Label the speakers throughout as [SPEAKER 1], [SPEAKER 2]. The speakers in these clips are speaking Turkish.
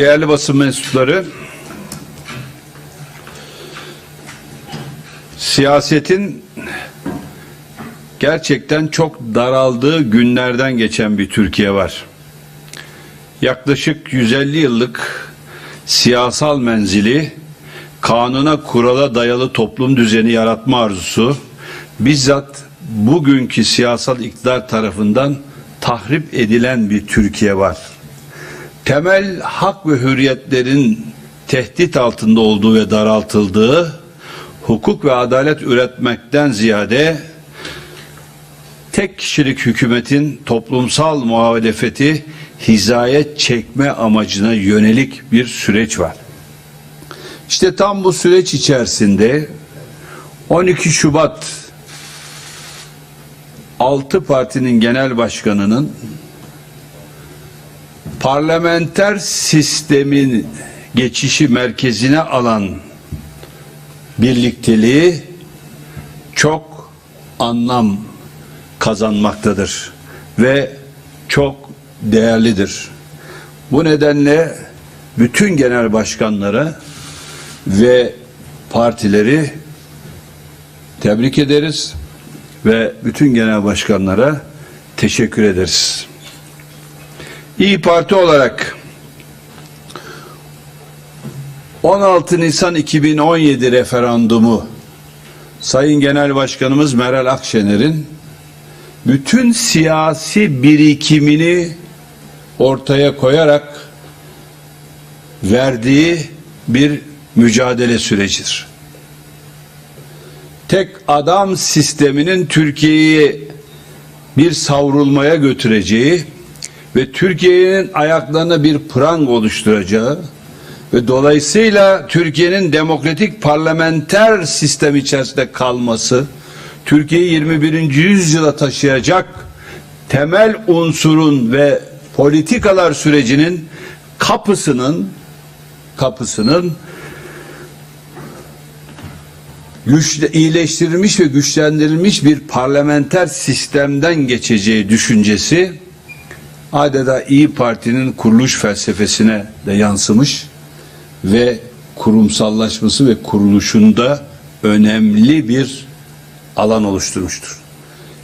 [SPEAKER 1] Değerli basın mensupları, siyasetin gerçekten çok daraldığı günlerden geçen bir Türkiye var. Yaklaşık 150 yıllık siyasal menzili, kanuna kurala dayalı toplum düzeni yaratma arzusu, bizzat bugünkü siyasal iktidar tarafından tahrip edilen bir Türkiye var temel hak ve hürriyetlerin tehdit altında olduğu ve daraltıldığı, hukuk ve adalet üretmekten ziyade tek kişilik hükümetin toplumsal muhalefeti hizaya çekme amacına yönelik bir süreç var. İşte tam bu süreç içerisinde 12 Şubat 6 partinin genel başkanının parlamenter sistemin geçişi merkezine alan birlikteliği çok anlam kazanmaktadır ve çok değerlidir. Bu nedenle bütün genel başkanlara ve partileri tebrik ederiz ve bütün genel başkanlara teşekkür ederiz. İyi Parti olarak 16 Nisan 2017 referandumu Sayın Genel Başkanımız Meral Akşener'in bütün siyasi birikimini ortaya koyarak verdiği bir mücadele sürecidir. Tek adam sisteminin Türkiye'yi bir savrulmaya götüreceği ve Türkiye'nin ayaklarına bir prang oluşturacağı ve dolayısıyla Türkiye'nin demokratik parlamenter sistem içerisinde kalması, Türkiye'yi 21. yüzyıla taşıyacak temel unsurun ve politikalar sürecinin kapısının kapısının güçle, iyileştirilmiş ve güçlendirilmiş bir parlamenter sistemden geçeceği düşüncesi adeta İyi Parti'nin kuruluş felsefesine de yansımış ve kurumsallaşması ve kuruluşunda önemli bir alan oluşturmuştur.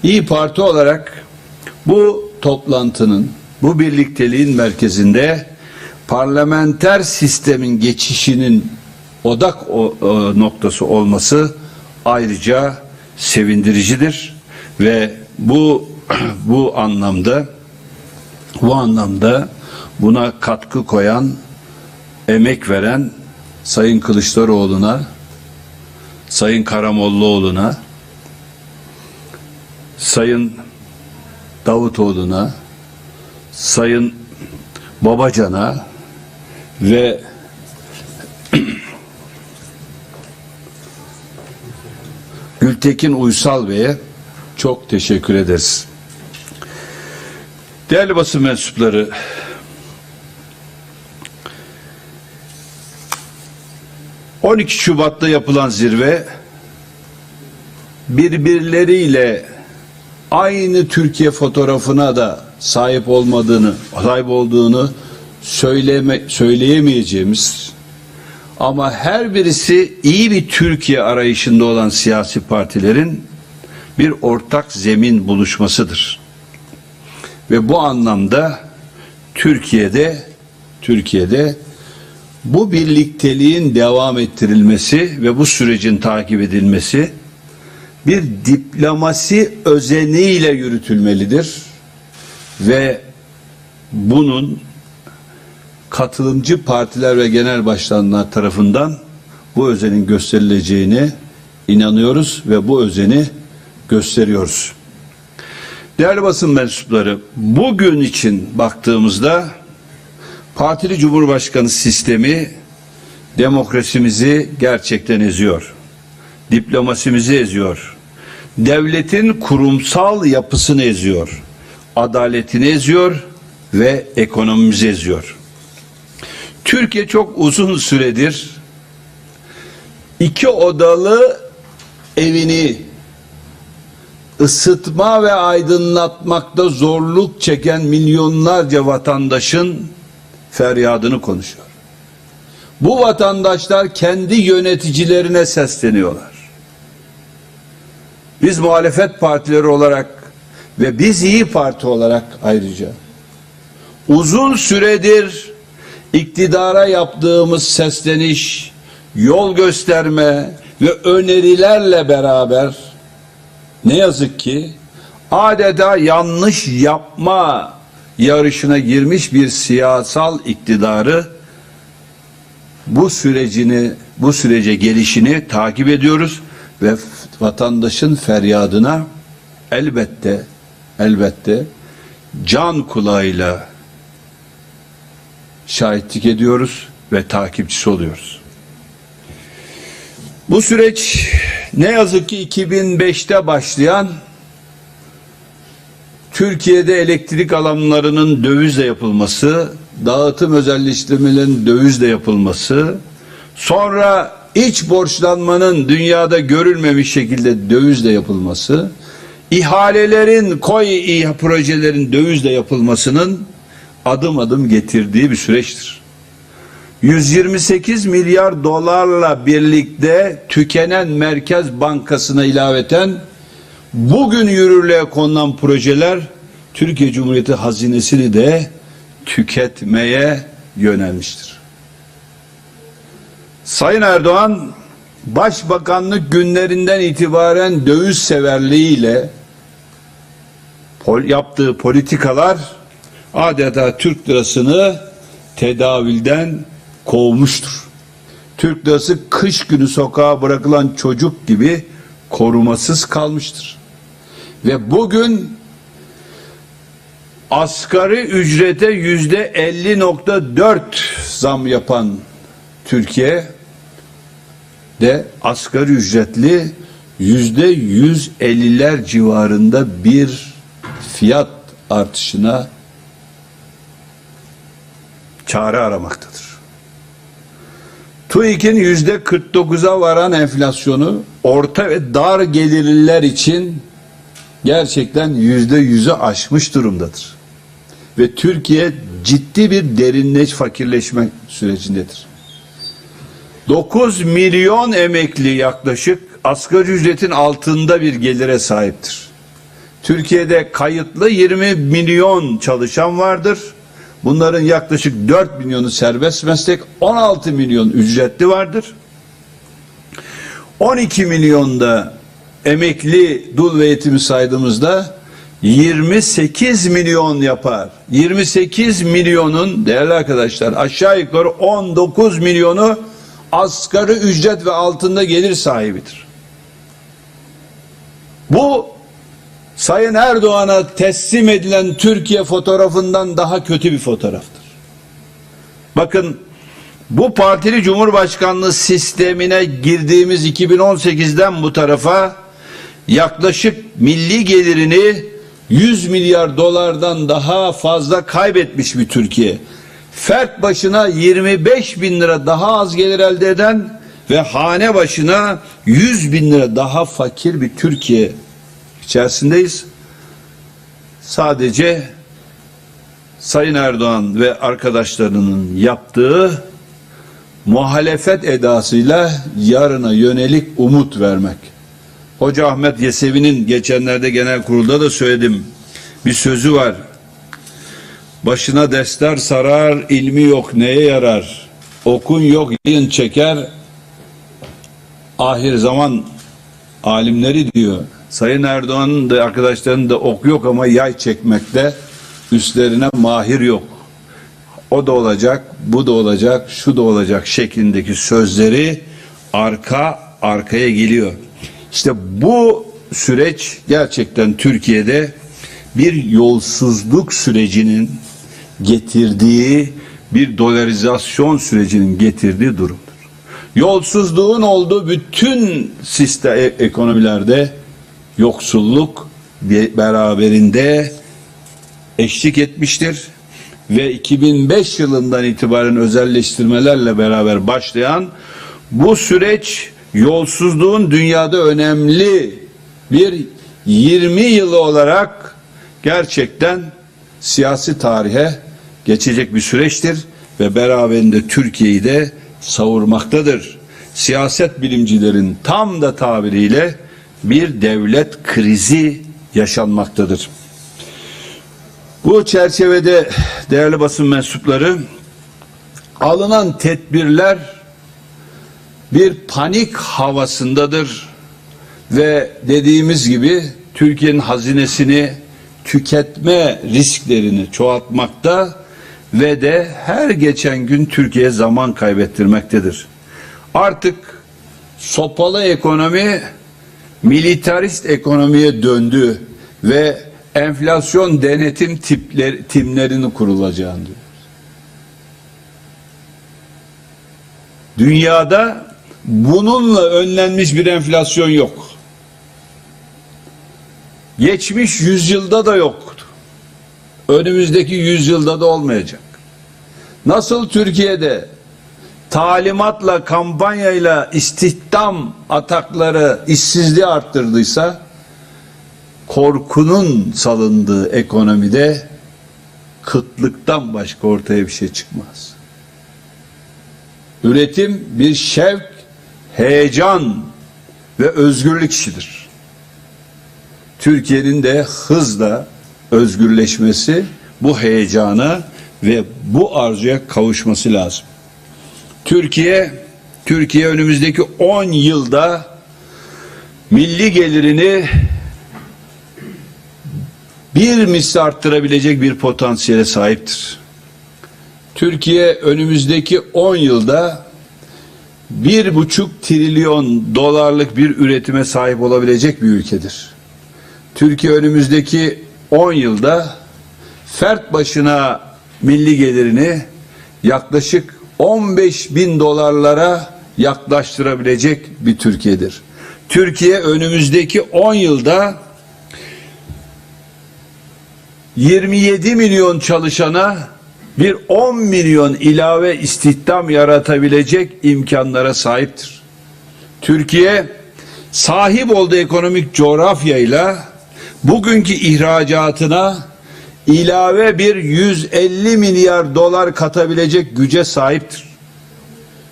[SPEAKER 1] İyi Parti olarak bu toplantının, bu birlikteliğin merkezinde parlamenter sistemin geçişinin odak noktası olması ayrıca sevindiricidir ve bu bu anlamda bu anlamda buna katkı koyan, emek veren Sayın Kılıçdaroğlu'na, Sayın Karamollaoğlu'na, Sayın Davutoğlu'na, Sayın Babacan'a ve Gültekin Uysal Bey'e çok teşekkür ederiz. Değerli basın mensupları, ...12 Şubat'ta yapılan zirve... ...birbirleriyle... ...aynı Türkiye fotoğrafına da sahip olmadığını... ...sahip olduğunu söyleme, söyleyemeyeceğimiz... ...ama her birisi iyi bir Türkiye arayışında olan siyasi partilerin... ...bir ortak zemin buluşmasıdır. Ve bu anlamda Türkiye'de Türkiye'de bu birlikteliğin devam ettirilmesi ve bu sürecin takip edilmesi bir diplomasi özeniyle yürütülmelidir ve bunun katılımcı partiler ve genel başkanlar tarafından bu özenin gösterileceğini inanıyoruz ve bu özeni gösteriyoruz. Değerli basın mensupları, bugün için baktığımızda partili cumhurbaşkanı sistemi demokrasimizi gerçekten eziyor. Diplomasimizi eziyor. Devletin kurumsal yapısını eziyor. Adaletini eziyor ve ekonomimizi eziyor. Türkiye çok uzun süredir iki odalı evini ısıtma ve aydınlatmakta zorluk çeken milyonlarca vatandaşın feryadını konuşuyor. Bu vatandaşlar kendi yöneticilerine sesleniyorlar. Biz muhalefet partileri olarak ve biz iyi Parti olarak ayrıca uzun süredir iktidara yaptığımız sesleniş, yol gösterme ve önerilerle beraber ne yazık ki adeta yanlış yapma yarışına girmiş bir siyasal iktidarı bu sürecini bu sürece gelişini takip ediyoruz ve vatandaşın feryadına elbette elbette can kulağıyla şahitlik ediyoruz ve takipçisi oluyoruz. Bu süreç ne yazık ki 2005'te başlayan Türkiye'de elektrik alanlarının dövizle yapılması, dağıtım özelleştirmelerin dövizle yapılması, sonra iç borçlanmanın dünyada görülmemiş şekilde dövizle yapılması, ihalelerin, koy projelerin dövizle yapılmasının adım adım getirdiği bir süreçtir. 128 milyar dolarla birlikte tükenen Merkez Bankası'na ilaveten bugün yürürlüğe konulan projeler Türkiye Cumhuriyeti hazinesini de tüketmeye yönelmiştir. Sayın Erdoğan başbakanlık günlerinden itibaren döviz severliğiyle pol yaptığı politikalar adeta Türk lirasını tedavülden kovmuştur. Türk lirası kış günü sokağa bırakılan çocuk gibi korumasız kalmıştır. Ve bugün asgari ücrete yüzde 50.4 zam yapan Türkiye de asgari ücretli yüzde 150'ler civarında bir fiyat artışına çare aramaktadır. TÜİK'in yüzde 49'a varan enflasyonu orta ve dar gelirliler için gerçekten yüzde yüzü aşmış durumdadır. Ve Türkiye ciddi bir derinleş fakirleşme sürecindedir. 9 milyon emekli yaklaşık asgari ücretin altında bir gelire sahiptir. Türkiye'de kayıtlı 20 milyon çalışan vardır. Bunların yaklaşık 4 milyonu serbest meslek, 16 milyon ücretli vardır. 12 milyonda emekli dul ve yetimi saydığımızda 28 milyon yapar. 28 milyonun değerli arkadaşlar aşağı yukarı 19 milyonu asgari ücret ve altında gelir sahibidir. Bu Sayın Erdoğan'a teslim edilen Türkiye fotoğrafından daha kötü bir fotoğraftır. Bakın bu partili cumhurbaşkanlığı sistemine girdiğimiz 2018'den bu tarafa yaklaşık milli gelirini 100 milyar dolardan daha fazla kaybetmiş bir Türkiye. Fert başına 25 bin lira daha az gelir elde eden ve hane başına 100 bin lira daha fakir bir Türkiye içerisindeyiz. Sadece Sayın Erdoğan ve arkadaşlarının yaptığı muhalefet edasıyla yarına yönelik umut vermek. Hoca Ahmet Yesevi'nin geçenlerde genel kurulda da söyledim. Bir sözü var. Başına destar sarar, ilmi yok neye yarar? Okun yok yayın çeker. Ahir zaman alimleri diyor. Sayın Erdoğan'ın da arkadaşlarının da ok yok ama yay çekmekte üstlerine mahir yok. O da olacak, bu da olacak, şu da olacak şeklindeki sözleri arka arkaya geliyor. İşte bu süreç gerçekten Türkiye'de bir yolsuzluk sürecinin getirdiği bir dolarizasyon sürecinin getirdiği durumdur. Yolsuzluğun olduğu bütün sistem ekonomilerde yoksulluk beraberinde eşlik etmiştir ve 2005 yılından itibaren özelleştirmelerle beraber başlayan bu süreç yolsuzluğun dünyada önemli bir 20 yılı olarak gerçekten siyasi tarihe geçecek bir süreçtir ve beraberinde Türkiye'yi de savurmaktadır. Siyaset bilimcilerin tam da tabiriyle bir devlet krizi yaşanmaktadır. Bu çerçevede değerli basın mensupları alınan tedbirler bir panik havasındadır ve dediğimiz gibi Türkiye'nin hazinesini tüketme risklerini çoğaltmakta ve de her geçen gün Türkiye zaman kaybettirmektedir. Artık sopalı ekonomi militarist ekonomiye döndü ve enflasyon denetim tipler, timlerini kurulacağını diyor. Dünyada bununla önlenmiş bir enflasyon yok. Geçmiş yüzyılda da yoktu. Önümüzdeki yüzyılda da olmayacak. Nasıl Türkiye'de talimatla, kampanyayla istihdam atakları işsizliği arttırdıysa korkunun salındığı ekonomide kıtlıktan başka ortaya bir şey çıkmaz. Üretim bir şevk, heyecan ve özgürlük işidir. Türkiye'nin de hızla özgürleşmesi bu heyecana ve bu arzuya kavuşması lazım. Türkiye Türkiye önümüzdeki 10 yılda milli gelirini bir misli arttırabilecek bir potansiyele sahiptir. Türkiye önümüzdeki 10 yılda bir buçuk trilyon dolarlık bir üretime sahip olabilecek bir ülkedir. Türkiye önümüzdeki 10 yılda fert başına milli gelirini yaklaşık 15 bin dolarlara yaklaştırabilecek bir Türkiye'dir. Türkiye önümüzdeki 10 yılda 27 milyon çalışana bir 10 milyon ilave istihdam yaratabilecek imkanlara sahiptir. Türkiye sahip olduğu ekonomik coğrafyayla bugünkü ihracatına ilave bir 150 milyar dolar katabilecek güce sahiptir.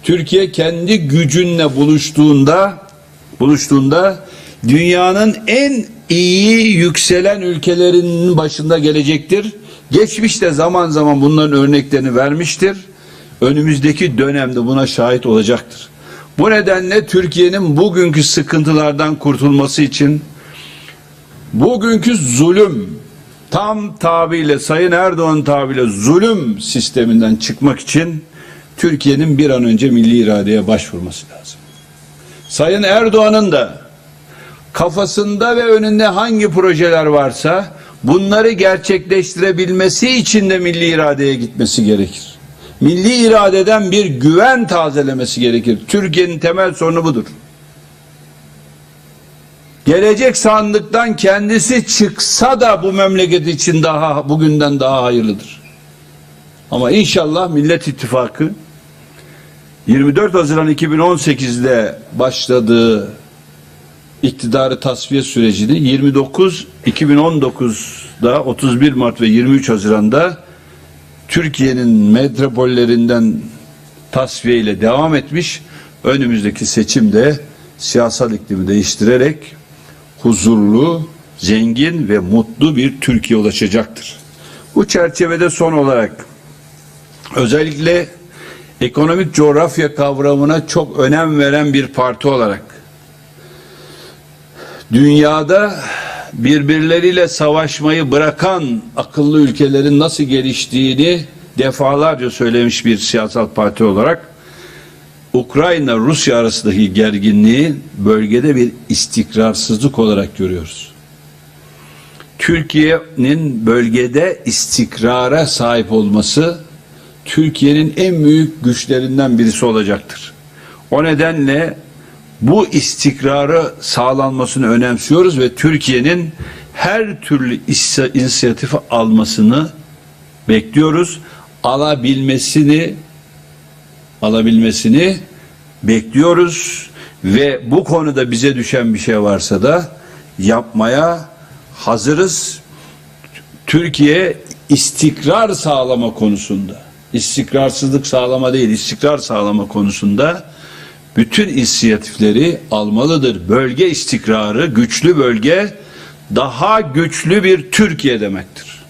[SPEAKER 1] Türkiye kendi gücünle buluştuğunda buluştuğunda dünyanın en iyi yükselen ülkelerinin başında gelecektir. Geçmişte zaman zaman bunların örneklerini vermiştir. Önümüzdeki dönemde buna şahit olacaktır. Bu nedenle Türkiye'nin bugünkü sıkıntılardan kurtulması için bugünkü zulüm tam tabiyle Sayın Erdoğan tabiyle zulüm sisteminden çıkmak için Türkiye'nin bir an önce milli iradeye başvurması lazım. Sayın Erdoğan'ın da kafasında ve önünde hangi projeler varsa bunları gerçekleştirebilmesi için de milli iradeye gitmesi gerekir. Milli iradeden bir güven tazelemesi gerekir. Türkiye'nin temel sorunu budur. Gelecek sandıktan kendisi çıksa da bu memleket için daha bugünden daha hayırlıdır. Ama inşallah Millet İttifakı 24 Haziran 2018'de başladığı iktidarı tasfiye sürecini 29 2019'da 31 Mart ve 23 Haziran'da Türkiye'nin metropollerinden tasfiye ile devam etmiş. Önümüzdeki seçimde siyasal iklimi değiştirerek huzurlu, zengin ve mutlu bir Türkiye ulaşacaktır. Bu çerçevede son olarak özellikle ekonomik coğrafya kavramına çok önem veren bir parti olarak dünyada birbirleriyle savaşmayı bırakan akıllı ülkelerin nasıl geliştiğini defalarca söylemiş bir siyasal parti olarak Ukrayna Rusya arasındaki gerginliği bölgede bir istikrarsızlık olarak görüyoruz. Türkiye'nin bölgede istikrara sahip olması Türkiye'nin en büyük güçlerinden birisi olacaktır. O nedenle bu istikrarı sağlanmasını önemsiyoruz ve Türkiye'nin her türlü inisiyatifi almasını bekliyoruz. Alabilmesini alabilmesini bekliyoruz ve bu konuda bize düşen bir şey varsa da yapmaya hazırız. Türkiye istikrar sağlama konusunda istikrarsızlık sağlama değil, istikrar sağlama konusunda bütün inisiyatifleri almalıdır. Bölge istikrarı, güçlü bölge daha güçlü bir Türkiye demektir.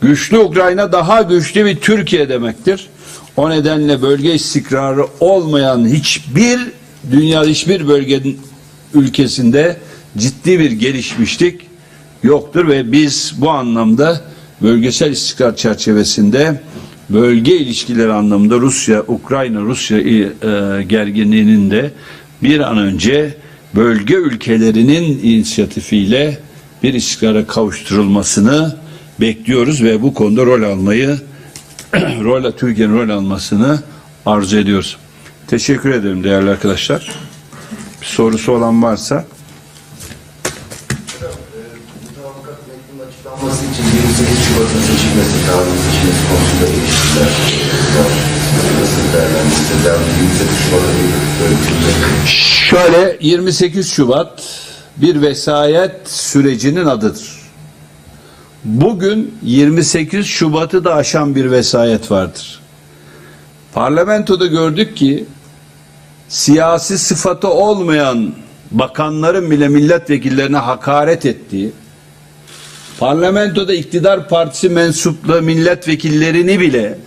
[SPEAKER 1] Güçlü Ukrayna daha güçlü bir Türkiye demektir. O nedenle bölge istikrarı olmayan hiçbir dünya hiçbir bölgenin ülkesinde ciddi bir gelişmişlik yoktur ve biz bu anlamda bölgesel istikrar çerçevesinde bölge ilişkileri anlamında Rusya, Ukrayna, Rusya e, gerginliğinin de bir an önce bölge ülkelerinin inisiyatifiyle bir istikrara kavuşturulmasını bekliyoruz ve bu konuda rol almayı rol Türkiye'nin rol almasını arzu ediyoruz. Teşekkür ederim değerli arkadaşlar. Bir sorusu olan varsa
[SPEAKER 2] Mutabakat metninin açıklanması için 28 Şubat'ın seçilmesi, tarihin seçilmesi konusunda eleştiriler var. Nasıl değerlendirirler? 28 Şubat'a bir böyle bir.
[SPEAKER 1] Şöyle 28 Şubat bir vesayet sürecinin adıdır. Bugün 28 Şubat'ı da aşan bir vesayet vardır. Parlamentoda gördük ki siyasi sıfatı olmayan bakanların bile milletvekillerine hakaret ettiği, parlamentoda iktidar partisi mensuplu milletvekillerini bile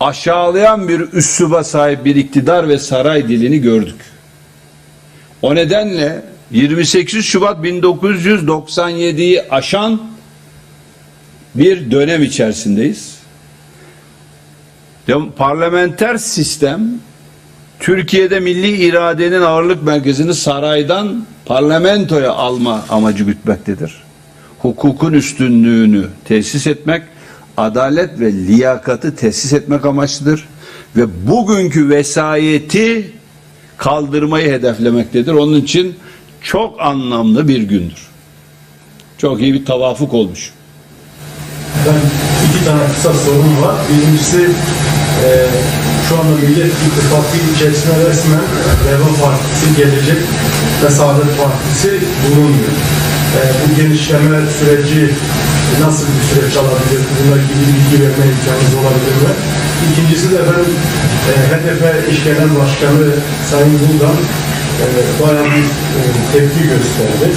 [SPEAKER 1] aşağılayan bir üsluba sahip bir iktidar ve saray dilini gördük. O nedenle 28 Şubat 1997'yi aşan bir dönem içerisindeyiz. Parlamenter sistem Türkiye'de milli iradenin ağırlık merkezini saraydan parlamentoya alma amacı gütmektedir. Hukukun üstünlüğünü tesis etmek, adalet ve liyakatı tesis etmek amaçlıdır. Ve bugünkü vesayeti kaldırmayı hedeflemektedir. Onun için çok anlamlı bir gündür. Çok iyi bir tavafuk olmuş.
[SPEAKER 3] Ben iki tane kısa sorum var. Birincisi e, şu anda Millet İttifakı içerisinde resmen Deva Partisi, Gelecek ve Saadet Partisi bulunmuyor. E, bu genişleme süreci nasıl bir süreç alabilir? Bununla ilgili bilgi verme imkanınız olabilir mi? İkincisi de ben e, HDP İş Genel Başkanı Sayın Buldan e, bayağı bir e, tepki gösterdi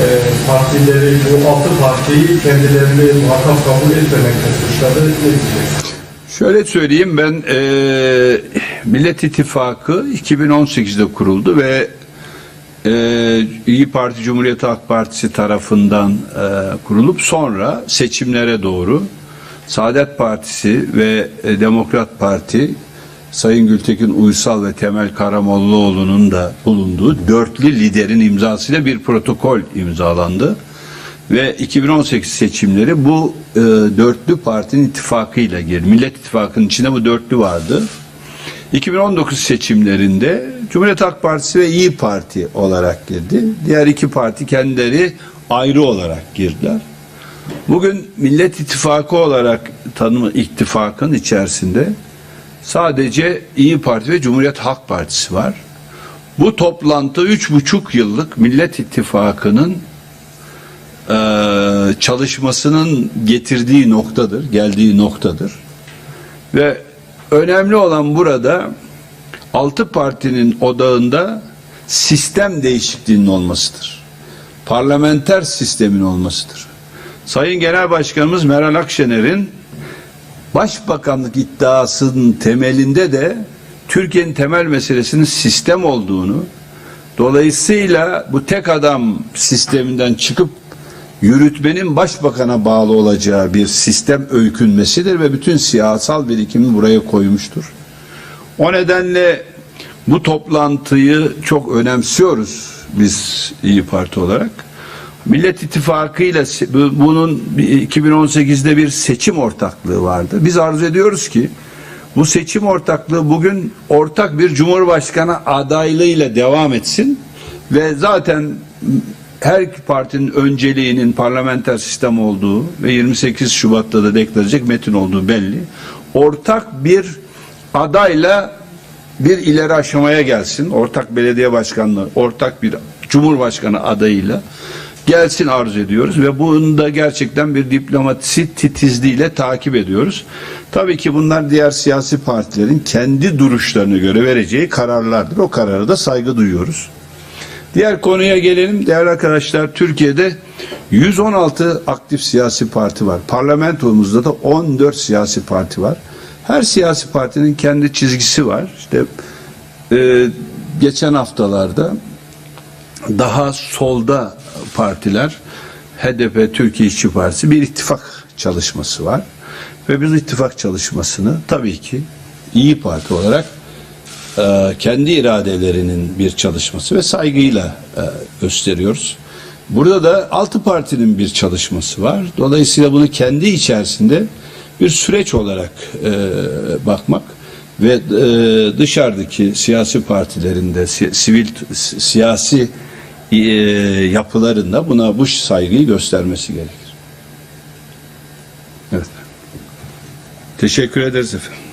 [SPEAKER 3] e, partileri, bu altı partiyi kendilerini muhatap kabul etmemekle suçladı. Ne diyeceksiniz?
[SPEAKER 1] Şöyle söyleyeyim ben eee Millet İttifakı 2018'de kuruldu ve eee İyi Parti Cumhuriyet Halk Partisi tarafından eee, kurulup sonra seçimlere doğru Saadet Partisi ve e, Demokrat Parti Sayın Gültekin Uysal ve Temel Karamollaoğlu'nun da bulunduğu dörtlü liderin imzasıyla bir protokol imzalandı. Ve 2018 seçimleri bu e, dörtlü partinin ittifakıyla girdi. Millet İttifakı'nın içinde bu dörtlü vardı. 2019 seçimlerinde Cumhuriyet Halk Partisi ve İyi Parti olarak girdi. Diğer iki parti kendileri ayrı olarak girdiler. Bugün Millet İttifakı olarak tanımı ittifakın içerisinde sadece İyi Parti ve Cumhuriyet Halk Partisi var. Bu toplantı üç buçuk yıllık Millet İttifakı'nın eee, çalışmasının getirdiği noktadır, geldiği noktadır. Ve önemli olan burada altı partinin odağında sistem değişikliğinin olmasıdır. Parlamenter sistemin olmasıdır. Sayın Genel Başkanımız Meral Akşener'in başbakanlık iddiasının temelinde de Türkiye'nin temel meselesinin sistem olduğunu, dolayısıyla bu tek adam sisteminden çıkıp yürütmenin başbakana bağlı olacağı bir sistem öykünmesidir ve bütün siyasal birikimi buraya koymuştur. O nedenle bu toplantıyı çok önemsiyoruz biz İyi Parti olarak. Millet İttifakı ile bunun bir- 2018'de bir seçim ortaklığı vardı. Biz arzu ediyoruz ki bu seçim ortaklığı bugün ortak bir cumhurbaşkanı adaylığıyla devam etsin ve zaten her partinin önceliğinin parlamenter sistem olduğu ve 28 Şubat'ta da deklaraacak metin olduğu belli. Ortak bir adayla bir ileri aşamaya gelsin. Ortak belediye başkanlığı, ortak bir cumhurbaşkanı adayıyla gelsin arzu ediyoruz ve bunu da gerçekten bir diplomasi titizliğiyle takip ediyoruz. Tabii ki bunlar diğer siyasi partilerin kendi duruşlarına göre vereceği kararlardır. O karara da saygı duyuyoruz. Diğer konuya gelelim. Değerli arkadaşlar Türkiye'de 116 aktif siyasi parti var. Parlamentomuzda da 14 siyasi parti var. Her siyasi partinin kendi çizgisi var. İşte e, geçen haftalarda daha solda partiler HDP Türkiye İşçi Partisi bir ittifak çalışması var. Ve biz ittifak çalışmasını tabii ki İyi Parti olarak e, kendi iradelerinin bir çalışması ve saygıyla e, gösteriyoruz. Burada da altı partinin bir çalışması var. Dolayısıyla bunu kendi içerisinde bir süreç olarak e, bakmak ve e, dışarıdaki siyasi partilerinde si- sivil si- siyasi e, yapılarında buna bu saygıyı göstermesi gerekir. Evet. Teşekkür ederiz efendim.